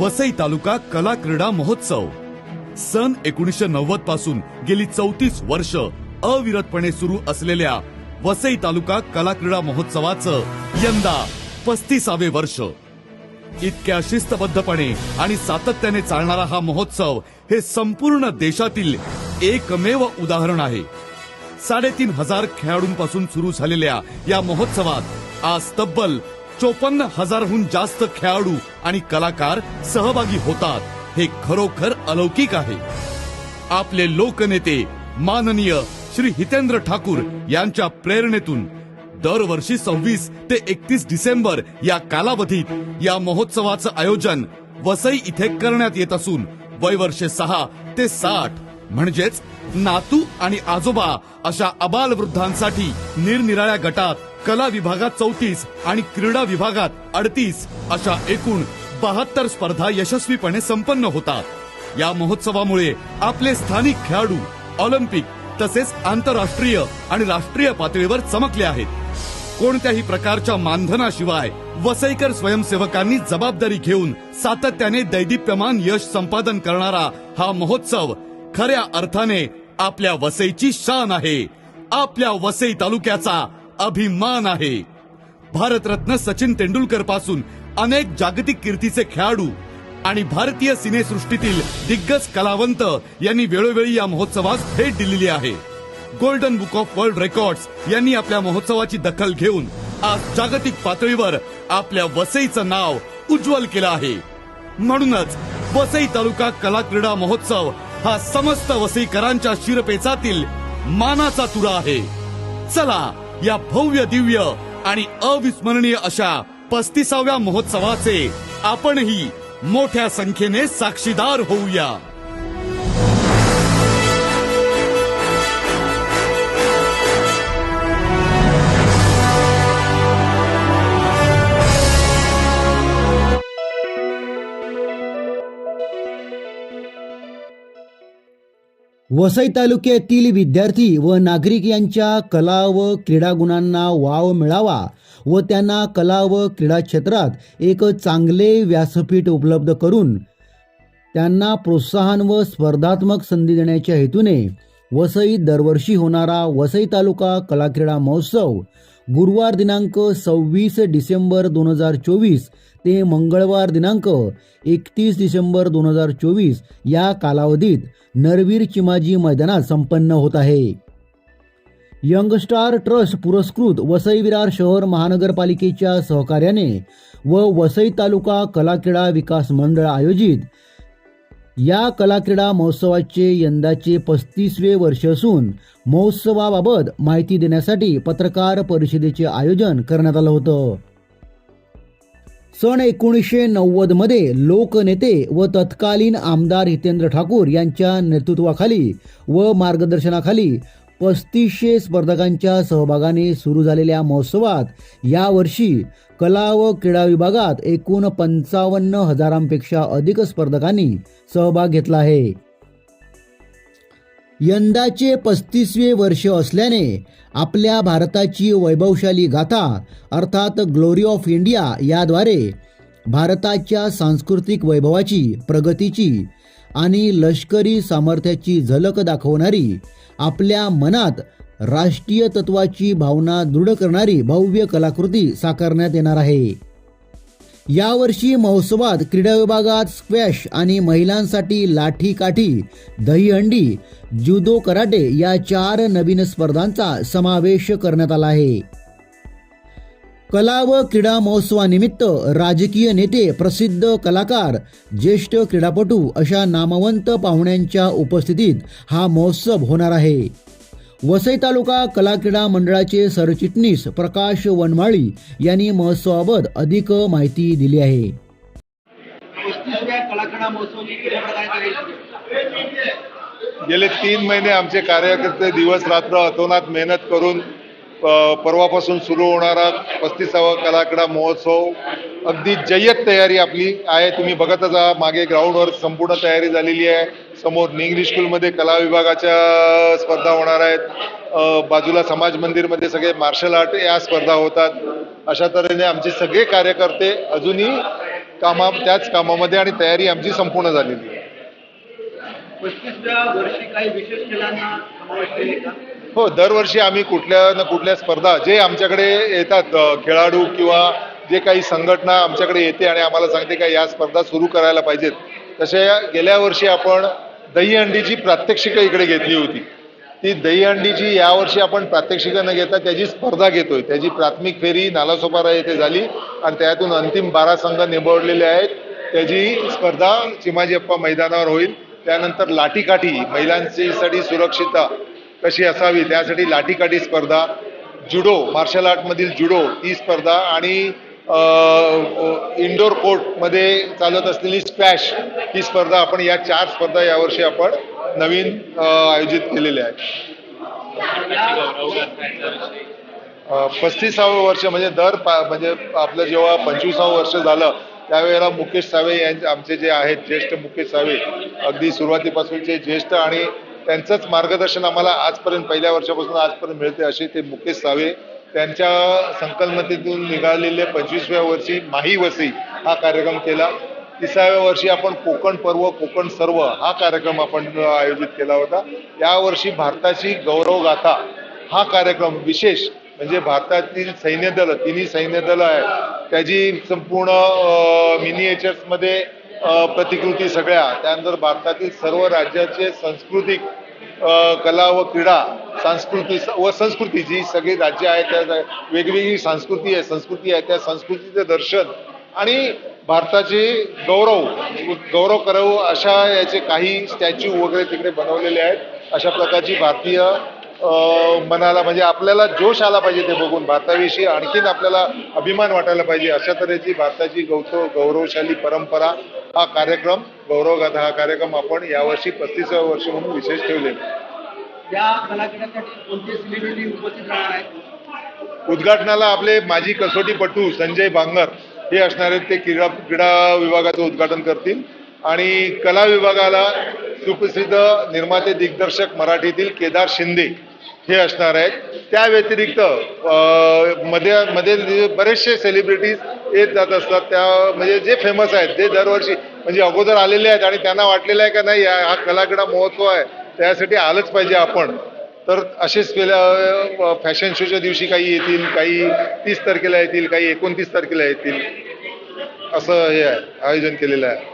वसई तालुका कला क्रीडा महोत्सव. सन एकोणीसशे नव्वदपासून गेली चौतीस वर्ष अविरतपणे सुरू असलेल्या वसई तालुका कला क्रीडा महोत्सवाचं यंदा पस्तीसावे वर्ष. इतक्या शिस्तबद्धपणे आणि सातत्याने चालणारा हा महोत्सव हे संपूर्ण देशातील एकमेव उदाहरण आहे. साडेतीन हजार खेळाडूंपासून सुरू झालेल्या या महोत्सवात आज तब्बल चोपन्न हजारहून जास्त खेळाडू आणि कलाकार सहभागी होतात. हे खरोखर अलौकिक आहे. आपले लोकनेते माननीय श्री हितेंद्र ठाकूर यांच्या प्रेरणेतून दरवर्षी सव्वीस ते एकतीस डिसेंबर या कालावधीत या महोत्सवाचं आयोजन वसई इथे करण्यात येत असून वयवर्षे सहा ते साठ. म्हणजेच नातू आणि आजोबा अशा अबाल वृद्धांसाठी निरनिराळ्या गटात कला विभागात चौतीस आणि क्रीडा विभागात अडतीस अशा एकूण बहात्तर स्पर्धा यशस्वीपणे संपन्न होतात. या महोत्सवामुळे आपले स्थानिक खेळाडू ऑलिम्पिक तसेच आंतरराष्ट्रीय आणि राष्ट्रीय पातळीवर चमकले आहेत. कोणत्याही प्रकारच्या मानधनाशिवाय वसईकर स्वयंसेवकांनी जबाबदारी घेऊन सातत्याने दैदिप्यमान यश संपादन करणारा हा महोत्सव खऱ्या अर्थाने आपल्या वसईची शान आहे. आपल्या वसई तालुक्याचा अभिमान आहे. भारतरत्न सचिन तेंडुलकरपासून अनेक जागतिक कीर्तीचे खेळाडू आणि भारतीय सिनेसृष्टीतील दिग्गज कलावंत यांनी वेळोवेळी या महोत्सवास भेट दिलेली आहे. Golden Book of World Records यांनी आपल्या महोत्सवाची दखल घेऊन आज जागतिक पातळीवर आपल्या वसईचं नाव उज्ज्वल केलं आहे. म्हणूनच वसई तालुका कला क्रीडा महोत्सव हा समस्त वसईकरांच्या शिरपेचातील मानाचा तुरा आहे. चला या भव्य दिव्य आणि अविस्मरणीय अशा पस्तीसाव्या महोत्सवाचे आपणही मोठ्या संख्येने साक्षीदार होऊया. वसई तालुक्यातील विद्यार्थी व नागरिक यांच्या कला व क्रीडा गुणांना वाव मिळावा व त्यांना कला व क्रीडा क्षेत्रात एक चांगले व्यासपीठ उपलब्ध करून त्यांना प्रोत्साहन व स्पर्धात्मक संधी देण्याच्या हेतूने वसई दरवर्षी होणारा वसई तालुका कला क्रीडा महोत्सव गुरुवार दिनांक सव्वीस डिसेंबर दोन हजार चोवीस ते मंगळवार दिनांक एकतीस डिसेंबर दोन हजार चोवीस या कालावधीत नरवीर चिमाजी मैदानात संपन्न होत आहे. यंगस्टार ट्रस्ट पुरस्कृत वसई विरार शहर महानगरपालिकेच्या सहकार्याने व वसई तालुका कला क्रीडा विकास मंडळ आयोजित या कलाक्रीडा महोत्सवाचे यंदाचे पस्तीसवे वर्ष असून महोत्सवाबाबत माहिती देण्यासाठी पत्रकार परिषदेचे आयोजन करण्यात आलं होतं. सन एकोणीसशे नव्वदमध्ये लोकनेते व तत्कालीन आमदार हितेंद्र ठाकूर यांच्या नेतृत्वाखाली व मार्गदर्शनाखाली पस्तीसशे स्पर्धकांच्या सहभागाने सुरू झालेल्या महोत्सवात यावर्षी कला व क्रीडा विभागात एकूण पंचावन्न हजारांपेक्षा अधिक स्पर्धकांनी सहभाग घेतला आहे. यंदाचे पस्तीसवे वर्ष असल्याने आपल्या भारताची वैभवशाली गाथा अर्थात ग्लोरी ऑफ इंडिया याद्वारे भारताच्या सांस्कृतिक वैभवाची प्रगतीची आणि लष्करी सामर्थ्याची झलक दाखवणारी आपल्या मनात राष्ट्रीय तत्वाची भावना दृढ करणारी भव्य कलाकृती साकारण्यात येणार आहे. यावर्षी महोत्सवात क्रीडा विभागात स्क्वॅश आणि महिलांसाठी लाठी काठी दहीहंडी जुदो कराटे या चार नवीन स्पर्धांचा समावेश करण्यात आला आहे. कला व क्रीडा महोत्सवानिमित्त राजकीय नेते प्रसिद्ध कलाकार ज्येष्ठ क्रीडापटू अशा नामवंत पाहुण्यांच्या उपस्थितीत हा महोत्सव होणार आहे. वसई तालुका कला क्रीडा मंडळाचे सरचिटणीस प्रकाश वनमाळी यांनी महोत्सवाबाबत अधिक माहिती दिली आहे. कलाक्रीडा गेले तीन महिने आमचे कार्यकर्ते दिवस रात्र अतोनात मेहनत करून परवापासून सुरू होणारा पस्तीसावा कलाक्रीडा महोत्सव अगदी जय्यत तयारी आपली आहे. तुम्ही बघतच आहात मागे ग्राउंडवर संपूर्ण तयारी झालेली आहे. समोर निंगली स्कूलमध्ये कला विभागाच्या स्पर्धा होणार आहेत. बाजूला समाज मंदिरमध्ये सगळे मार्शल आर्ट या स्पर्धा होतात. अशा तऱ्हेने आमचे सगळे कार्यकर्ते अजूनही कामा त्याच कामामध्ये आणि तयारी आमची संपूर्ण झालेली आहे. हो दरवर्षी आम्ही कुठल्या ना कुठल्या स्पर्धा जे आमच्याकडे येतात खेळाडू किंवा जे काही संघटना आमच्याकडे येते आणि आम्हाला सांगते का या स्पर्धा सुरू करायला पाहिजेत. तसे गेल्या वर्षी आपण दहीहंडीची प्रात्यक्षिकं इकडे घेतली होती. ती दहीहंडीची यावर्षी आपण प्रात्यक्षिकं न घेता त्याची स्पर्धा घेतोय. त्याची प्राथमिक फेरी नालासोपारा येथे झाली आणि त्यातून अंतिम बारा संघ निवडलेले आहेत. त्याची स्पर्धा चिमाजीप्पा मैदानावर होईल. त्यानंतर लाठीकाठी महिलांसाठी सुरक्षितता कशी असावी त्यासाठी लाठीकाठी स्पर्धा. जुडो मार्शल आर्टमधील जुडो ही स्पर्धा आणि इंडोर कोर्टमध्ये चालत असलेली स्पॅश ही स्पर्धा आपण या चार स्पर्धा यावर्षी आपण नवीन आयोजित केलेल्या आहेत पस्तीसावं वर्ष म्हणजे दर पा म्हणजे आपलं जेव्हा पंचवीसावं वर्ष झालं त्यावेळेला मुकेश सावे यांचे आमचे जे आहेत ज्येष्ठ मुकेश सावे अगदी सुरुवातीपासूनचे ज्येष्ठ आणि त्यांचंच मार्गदर्शन आम्हाला आजपर्यंत पहिल्या वर्षापासून आजपर्यंत मिळते असे ते मुकेश सावे त्यांच्या संकल्पनेतून निघालेले पंचवीसव्या वर्षी माही वसई हा कार्यक्रम केला. तिसाव्या वर्षी आपण कोकण पर्व कोकण सर्व हा कार्यक्रम आपण आयोजित केला होता. यावर्षी भारताची गौरव गाथा हा कार्यक्रम विशेष म्हणजे भारतातील सैन्य दल तिन्ही सैन्य आहेत. त्याची संपूर्ण मिनीएचर्समध्ये प्रतिकृती सगळ्या. त्यानंतर भारतातील सर्व राज्याचे सांस्कृतिक कला व क्रीडा सांस्कृती व संस्कृती जी सगळी राज्य आहेत त्या वेगवेगळी संस्कृती आहे संस्कृती आहे त्या संस्कृतीचं दर्शन आणि भारताचे गौरव गौरव करव अशा याचे काही स्टॅच्यू वगैरे तिकडे बनवलेले आहेत. अशा प्रकारची भारतीय मनाला म्हणजे आपल्याला जोश आला पाहिजे ते बघून भारताविषयी आणखीन आपल्याला अभिमान वाटायला पाहिजे. अशा तऱ्हेची भारताची गौतव गौरवशाली परंपरा हा कार्यक्रम गौरवगाथा हा कार्यक्रम आपण यावर्षी पस्तीसाव्या वर्षी म्हणून विशेष आहेत? उद्घाटनाला आपले माजी कसोटीपटू संजय बांगर हे असणार आहेत. ते क्रीडा क्रीडा विभागाचं उद्घाटन करतील. आणि कला विभागाला सुप्रसिद्ध निर्माते दिग्दर्शक मराठीतील केदार शिंदे हे असणार आहेत त्या व्यतिरिक्त मध्ये मध्ये बरेचसे सेलिब्रिटीज येत जात असतात. त्या म्हणजे जे फेमस आहेत ते दरवर्षी म्हणजे अगोदर आलेले आहेत आणि त्यांना वाटलेलं आहे का नाही हा कलाकडा महोत्सव आहे त्यासाठी आलंच पाहिजे आपण. तर असेच केल्या फॅशन शोच्या दिवशी काही येतील काही तीस तारखेला येतील काही एकोणतीस तारखेला येतील. असं हे आहे आयोजन केलेलं आहे.